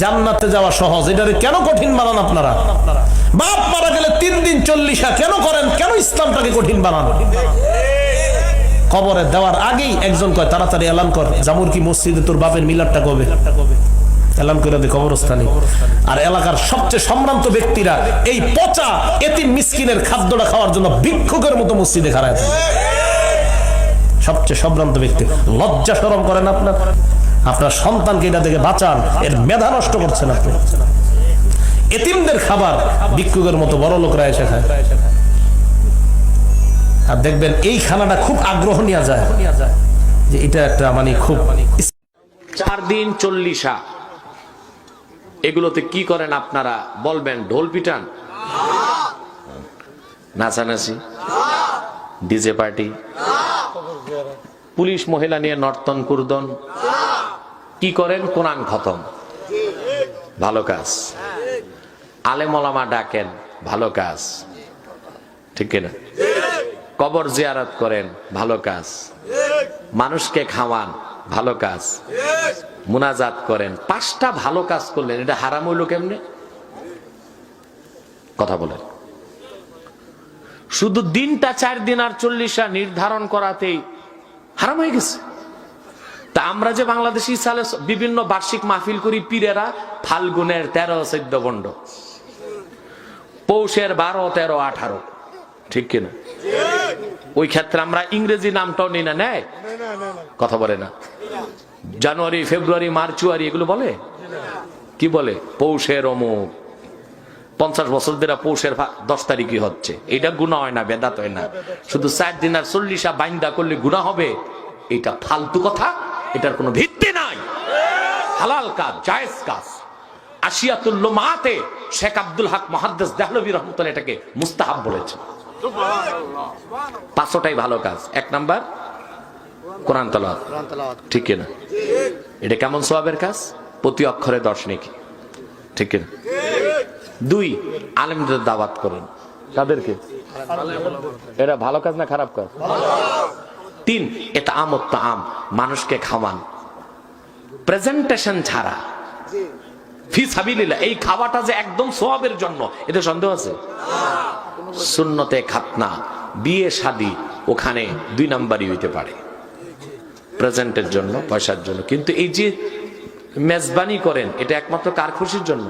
জান্নাতে যাওয়া সহজ। এটারে কেন কঠিন বানান আপনারা? বাপ মারা গেলে তিন দিন চল্লিশা কেন করেন? কেন ইসলামটাকে কঠিন বানান? কবরে দেওয়ার আগেই একজন কয়, তাড়াতাড়ি এলান কর। জামুর কি মসজিদে তোর বাপের মিলারটা কবে? এলান করে দে, কবরস্থানে। আর এলাকার সবচেয়ে সম্ভ্রান্ত ব্যক্তিরা এই পচা এতিম মিসকিনের খাদ্যটা খাওয়ার জন্য ভিক্ষুকের মতো মসজিদে থাকে। সবচেয়ে সম্ভ্রান্ত ব্যক্তি। লজ্জা সরম করেন আপনার? আপনার সন্তানকে এটা থেকে বাঁচান, এর মেধা নষ্ট করছেন আপনি। এতিমদের খাবার ভিক্ষুকের মতো বড় লোকরা এসে খায়। আর দেখবেন এই খানাটা খুব আগ্রহ নেওয়া যায়, যে এটা একটা মানে খুব চার দিন চল্লিশা। এগুলোতে কি করেন আপনারা? বলবেন, ঢোল পিটান? নাচানাচি? DJ party? পুলিশ মহিলা নিয়ে নর্তন কুর্দন? কি করেন? কোরআন খতম। ভালো কাজ। আলেমলামা ডাকেন, ভালো কাজ। ঠিক কিনা? কবর জিয়ারত করেন, ভালো কাজ। মানুষকে খাওয়ান, ভালো কাজ। মুনাজাত করেন, পাঁচটা ভালো কাজ করলেন। এটা হারাম হইল কেমনে? কথা বলেন। শুধু দিনটা চার দিন আর চল্লিশা নির্ধারণ করাতেই হারাম হয়ে গেছে। তা আমরা যে বাংলাদেশি সালে বিভিন্ন বার্ষিক মাহফিল করি, পীরেরা ফাল্গুনের তেরো, চোদ্দ বন্ড। পৌষের বারো, তেরো, আঠারো। ঠিক কিনা ওই ক্ষেত্রে আমরা ইংরেজি নামটাও নিই না, নেয়? কথা বলে না। জানুয়ারি, ফেব্রুয়ারি মার্চুয়ারি এগুলো বলে? কি বলে? পৌষের অমুক। পঞ্চাশ বছর ধরে পৌষের দশ তারিখই হচ্ছে। এটা গুণা হয় না, বেদাত হয় না। শুধু চার দিন আর চল্লিশা বাইন্দা করলে গুণা হবে? এটা ফালতু কথা। এটার কোনো ভিত্তি নাই। হালাল কাজ জায়েজ কাজ। আশিয়াতুল্ল মাতে শেখ আব্দুল হক মহাদ্দেস দেহলবী রহমতুল্লাহ এটাকে মুস্তাহাব বলেছে পাঁচশোটাই ভালো কাজ। এক নাম্বার কোরআন তলাওয়াত। ঠিক কিনা? এটা কেমন সোয়াবের কাজ? প্রতি অক্ষরে দশ নাকি। ঠিক কিনা? দুই আলেমদের দাওয়াত করেন। তাদেরকে এটা ভালো কাজ না খারাপ কাজ? তিন, এটা আমত্ত আম মানুষকে খাওয়ান। প্রেজেন্টেশন ছাড়া। ফি সাবিলিল্লাহ, এই খাওয়াটা যে একদম সোয়াবের জন্য, এতে সন্দেহ আছে? সুন্নতে খাতনা, বিয়ে, শাদি, ওখানে দুই নাম্বারই হইতে পারে। প্রেজেন্টের জন্য, পয়সার জন্য। কিন্তু এই যে মেজবানি করেন, এটা একমাত্র কার খুশির জন্য?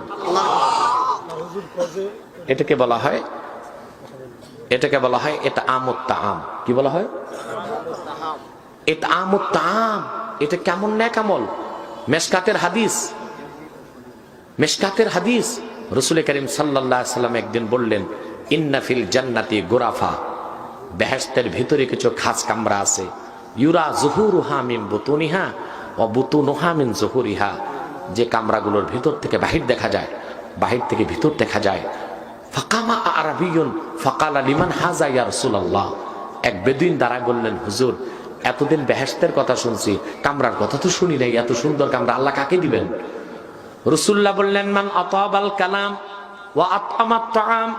এটাকে বলা হয়, এটাকে বলা হয়, এটা আমত্তা আম কি বলা হয়? এটা কেমন না কেমন মেশকাতের হাদিস। মেশকাতের হাদিস। রসুল করিম সাল্লাহ সাল্লাম একদিন বললেন ইন্নাফিল জান্নাতি গোরাফা। বেহেস্তের ভিতরে কিছু খাস কামরা আছে। ইউরা জহুরুহা মিন বুতুনিহা ও বুতুনুহা মিন জহুরিহা। যে কামরাগুলোর ভিতর থেকে বাহির দেখা যায়, বাহির থেকে ভিতর দেখা যায়। ফাকামা আরাবিয়ুন ফাকালা লিমান হাজা ইয়া রাসূলুল্লাহ। এক বেদিন দ্বারা বললেন, হুজুর এতদিন বেহেস্তের কথা শুনছি, কামরার কথা তো শুনি নাই, এত সুন্দর কামরা, আল্লাহ কাকে দিবেন? রসুল্লাহ বললেন, মান আতাবাল কালাম ওয়া আতআমাত তাআম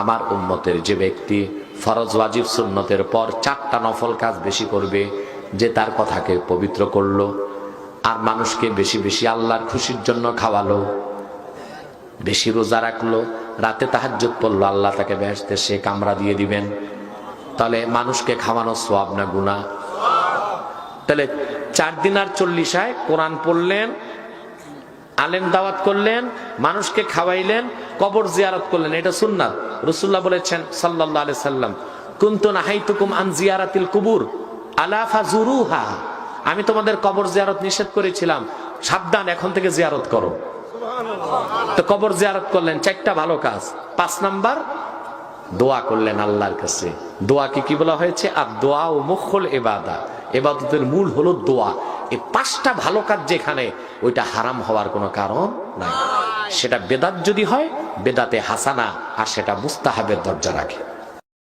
আমার উম্মতের যে ব্যক্তি ফরজ ওয়াজিব সুন্নতের পর চারটা নফল কাজ বেশি করবে, যে তার কথাকে পবিত্র করল, আর মানুষকে বেশি বেশি আল্লাহর খুশির জন্য খাওয়ালো বেশি রোজা রাখল, রাতে তাহাজ্জুদ পড়ল, আল্লাহ তাকে বেহেশতে সে কামরা দিয়ে দিবেন। তাহলে মানুষকে খাওয়ানো সোয়াব না গুনাহ? তাহলে চার দিন আর চল্লিশায় কোরআন পড়লেন, আলেম দাওয়াত করলেন, মানুষকে খাওয়াইলেন, কবর জিয়ারত করলেন। এটা সুন্নাত রসুল্লাহ বলেছেন সাল্লাহ আলি সাল্লাম, কুন্তু নাহাইতুকুম আন জিয়ারাতিল কুবুর আলাফা জুরুহা আমি তোমাদের কবর জিয়ারত নিষেধ করেছিলাম। সাবধান, এখন থেকে জিয়ারত করো। তো কবর জিয়ারত করলেন, চারটা ভালো কাজ। পাঁচ নাম্বার, দোয়া করলেন আল্লাহর কাছে। দোয়াকে কি বলা হয়েছে? আর দোয়া ও মুখল এবাদা এবাদতের মূল হলো দোয়া। এই পাঁচটা ভালো কাজ যেখানে, ওইটা হারাম হওয়ার কোনো কারণ নাই। সেটা বেদাত যদি হয়, বেদাতে হাসানা, আর সেটা মুস্তাহাবের দরজা রাখে।